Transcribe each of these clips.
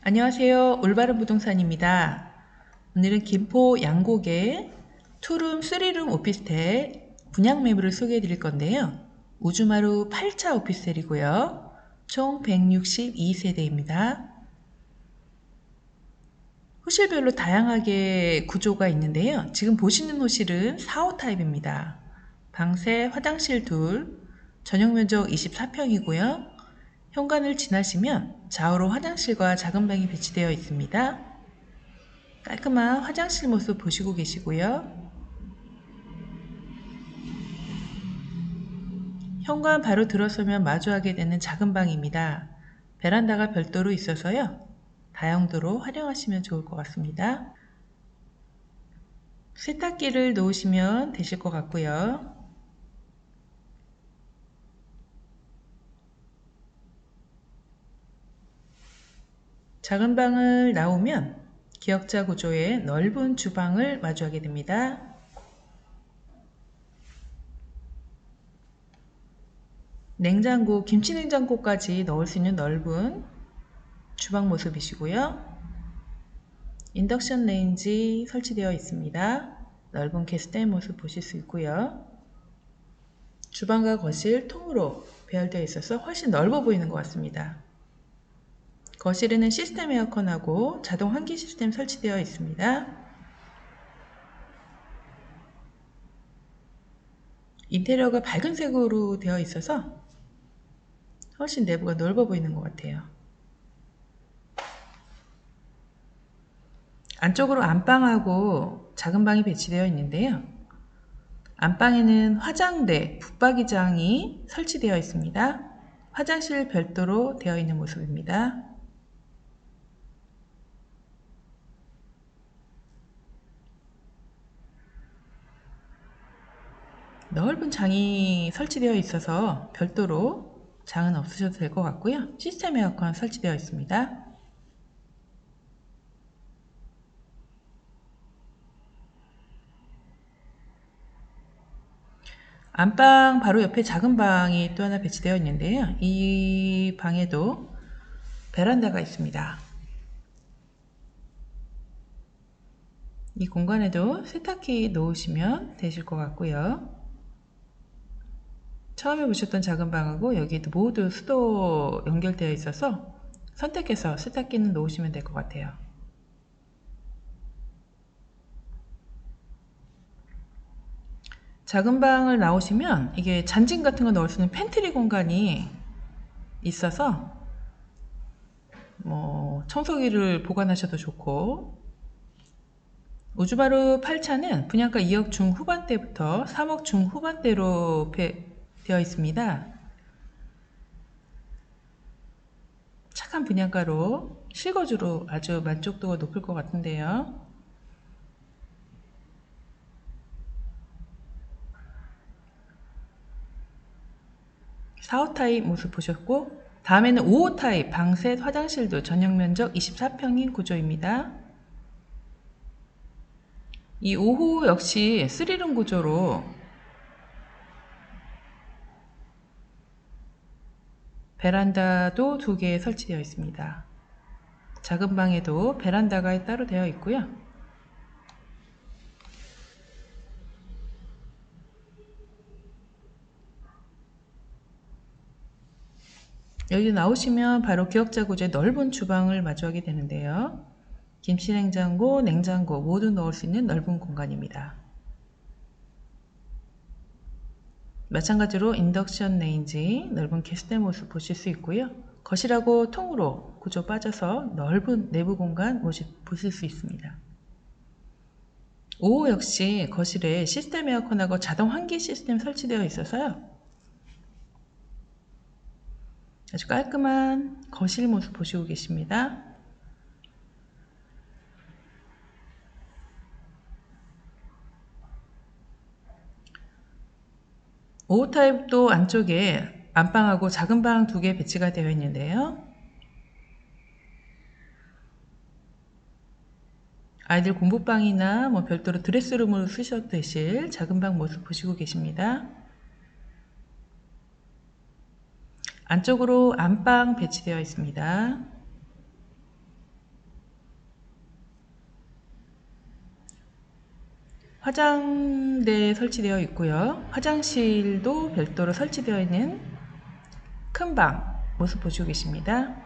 안녕하세요. 올바른 부동산입니다. 오늘은 김포 양곡의 투룸, 쓰리룸 오피스텔 분양 매물을 소개해 드릴 건데요. 우주마루 8차 오피스텔이고요. 총 162세대입니다. 호실별로 다양하게 구조가 있는데요. 지금 보시는 호실은 4호 타입입니다. 방세, 화장실 둘, 전용 면적 24평이고요. 현관을 지나시면 좌우로 화장실과 작은 방이 배치되어 있습니다. 깔끔한 화장실 모습 보시고 계시고요. 현관 바로 들어서면 마주하게 되는 작은 방입니다. 베란다가 별도로 있어서요. 다용도로 활용하시면 좋을 것 같습니다. 세탁기를 놓으시면 되실 것 같고요. 작은 방을 나오면 기역자 구조의 넓은 주방을 마주하게 됩니다. 냉장고, 김치 냉장고까지 넣을 수 있는 넓은 주방 모습이시고요. 인덕션 레인지 설치되어 있습니다. 넓은 게스트의 모습 보실 수 있고요. 주방과 거실 통으로 배열되어 있어서 훨씬 넓어 보이는 것 같습니다. 거실에는 시스템 에어컨하고 자동 환기 시스템 설치되어 있습니다. 인테리어가 밝은 색으로 되어 있어서 훨씬 내부가 넓어 보이는 것 같아요. 안쪽으로 안방하고 작은 방이 배치되어 있는데요. 안방에는 화장대, 붙박이장이 설치되어 있습니다. 화장실 별도로 되어 있는 모습입니다. 넓은 장이 설치되어 있어서 별도로 장은 없으셔도 될 것 같고요. 시스템 에어컨 설치되어 있습니다. 안방 바로 옆에 작은 방이 또 하나 배치되어 있는데요. 이 방에도 베란다가 있습니다. 이 공간에도 세탁기 놓으시면 되실 것 같고요. 처음에 보셨던 작은 방하고 여기도 모두 수도 연결되어 있어서 선택해서 세탁기는 놓으시면 될 것 같아요. 작은 방을 나오시면 이게 잔짐 같은 거 넣을 수 있는 팬트리 공간이 있어서 뭐 청소기를 보관하셔도 좋고 우주바루 8차는 분양가 2억 중후반대부터 3억 중후반대로 되어 있습니다. 착한 분양가로 실거주로 아주 만족도가 높을 것 같은데요. 사호 타입 모습 보셨고 다음에는 5호 타입 방셋 화장실도 전용 면적 24평인 구조입니다. 이 5호 역시 3룸 구조로 베란다도 두 개 설치되어 있습니다. 작은 방에도 베란다가 따로 되어 있고요. 여기 나오시면 바로 기역자 구조의 넓은 주방을 마주하게 되는데요. 김치 냉장고, 냉장고 모두 넣을 수 있는 넓은 공간입니다. 마찬가지로 인덕션 레인지, 넓은 게스트 모습 보실 수 있고요. 거실하고 통으로 구조 빠져서 넓은 내부 공간 모습 보실 수 있습니다. 5호 역시 거실에 시스템 에어컨하고 자동 환기 시스템 설치되어 있어서요. 아주 깔끔한 거실 모습 보시고 계십니다. 오호 타입도 안쪽에 안방하고 작은 방 두 개 배치가 되어 있는데요. 아이들 공부방이나 뭐 별도로 드레스룸으로 쓰셔도 되실 작은 방 모습 보시고 계십니다. 안쪽으로 안방 배치되어 있습니다. 화장대 설치되어 있고요. 화장실도 별도로 설치되어 있는 큰 방 모습 보시고 계십니다.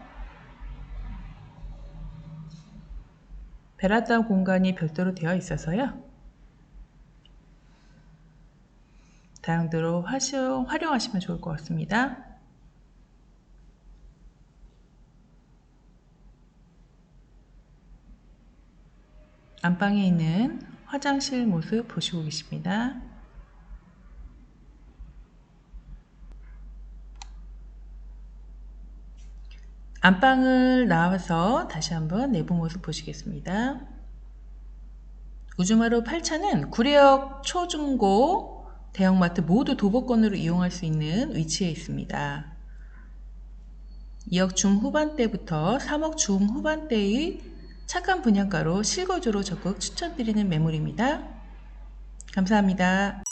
베란다 공간이 별도로 되어 있어서요. 다용도로 활용, 활용하시면 좋을 것 같습니다. 안방에 있는 화장실 모습 보시고 계십니다. 안방을 나와서 다시 한번 내부 모습 보시겠습니다. 우주마루 8차는 구례역 초중고 대형마트 모두 도보권으로 이용할 수 있는 위치에 있습니다. 2억 중후반대부터 3억 중후반대의 착한 분양가로 실거주로 적극 추천드리는 매물입니다. 감사합니다.